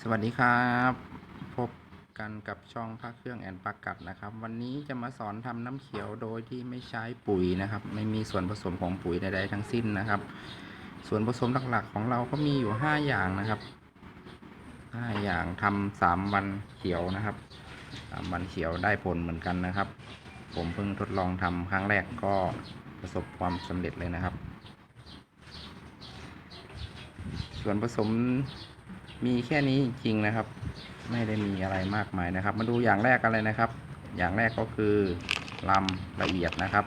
สวัสดีครับ พบกันกับช่องพระเครื่องแอนปากัดนะครับ วันนี้จะมาสอนทำน้ำเขียวโดยที่ไม่ใช้ปุ๋ยนะครับ ไม่มีส่วนผสมของปุ๋ยใดๆทั้งสิ้นนะครับ ส่วนผสมหลักๆของเราก็มีอยู่ 5 อย่างนะครับ 5 อย่างทำสามวันเขียวนะครับสามวันเขียวได้ผลเหมือนกันนะครับ ผมเพิ่งทดลองทำครั้งแรกก็ประสบความสำเร็จเลยนะครับ ส่วนผสม มีแค่นี้จริงๆนะครับ ไม่ได้มีอะไรมากมายนะครับ มาดูอย่างแรกกันเลยนะครับ อย่างแรกก็คือลำละเอียดนะครับ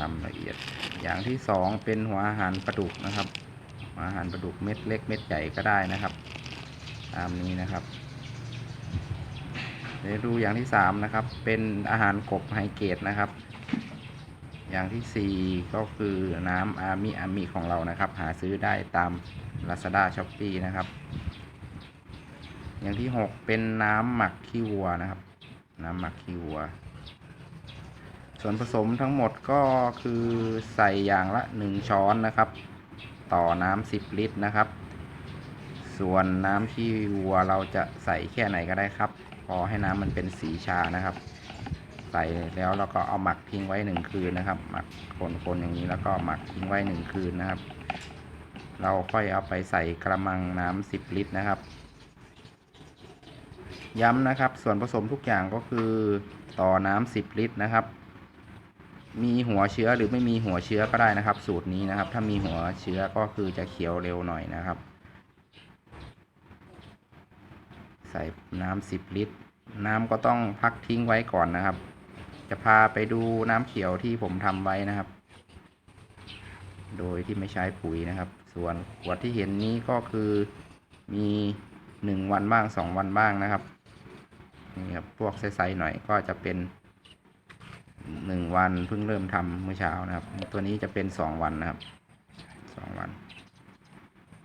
ลำละเอียด อย่างที่สองเป็นหัวอาหารปลาดุกนะครับหัวอาหารปลาดุกเม็ดเล็กเม็ดใหญ่ก็ได้นะครับ ตามนี้นะครับเดี๋ยวดูอย่างที่สามนะครับ เป็นอาหารกบไฮเกรดนะครับ อย่างที่สี่ก็คือน้ำอามิอามิของเรานะครับ หาซื้อได้ตาม Lazada s h o p e e นะครับ อย่างที่หกเป็นน้ำหมักขี้วัวนะครับ น้ำหมักขี้วัว ส่วนผสมทั้งหมดก็คือใส่อย่างละหนึ่งช้อนนะครับ ต่อน้ำสิบลิตรนะครับ ส่วนน้ำขี้วัวเราจะใส่แค่ไหนก็ได้ครับ พอให้น้ำมันเป็นสีชานะครับ ใส่แล้วเราก็เอาหมักทิ้งไว้หนึ่งคืนนะครับ หมักคนๆอย่างนี้แล้วก็หมักทิ้งไว้หนึ่งคืนนะครับ เราค่อยเอาไปใส่กระมังน้ำสิบลิตรนะครับ ย้ำนะครับส่วนผสมทุกอย่างก็คือต่อน้ำสิบลิตรนะครับ มีหัวเชื้อหรือไม่มีหัวเชื้อก็ได้นะครับ สูตรนี้นะครับ ถ้ามีหัวเชื้อก็คือจะเขียวเร็วหน่อยนะครับ ใส่น้ำสิบลิตร น้ำก็ต้องพักทิ้งไว้ก่อนนะครับ จะพาไปดูน้ำเขียวที่ผมทำไว้นะครับ โดยที่ไม่ใช้ปุ๋ยนะครับ ส่วนขวดที่เห็นนี้ก็คือมีหนึ่งวันบ้างสองวันบ้างนะครับนี่ครับพวกใสๆหน่อยก็จะเป็นหนึ่งวันเพิ่งเริ่มทำเมื่อเช้านะครับ ตัวนี้จะเป็นสองวันนะครับสองวัน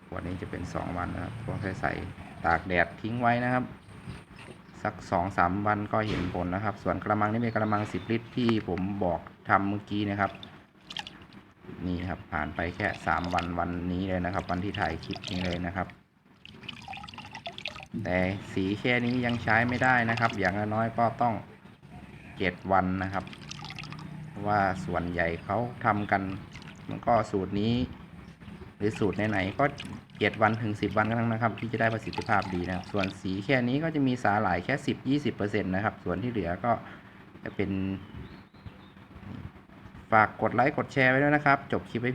ขวดนี้จะเป็นสองวันนะครับพวกใสๆตากแดดทิ้งไว้นะครับ สักสองสามวันก็เห็นผลนะครับ ส่วนกระมังนี่เป็นกระมังสิบลิตรที่ผมบอกทำเมื่อกี้นะครับ นี่ครับ ผ่านไปแค่สามวันวันนี้เลยนะครับ วันที่ถ่ายคลิปนี้เลยนะครับ แต่สีแค่นี้ยังใช้ไม่ได้นะครับ อย่างน้อยก็ต้องเจ็ดวันนะครับเพราะว่าส่วนใหญ่เขาทำกันมันก็สูตรนี้ หรือสูตรไหนๆก็เจ็ดวันถึงสิบวันก็ทั้งนะครับ ที่จะได้ประสิทธิภาพดีนะครับ ส่วนสีแค่นี้ก็จะมีสาหร่ายแค่สิบยี่สิบเปอร์เซ็นต์นะครับ ส่วนที่เหลือก็จะเป็น ฝากกดไลค์กดแชร์ไว้ด้วยนะครับ จบคลิปไว้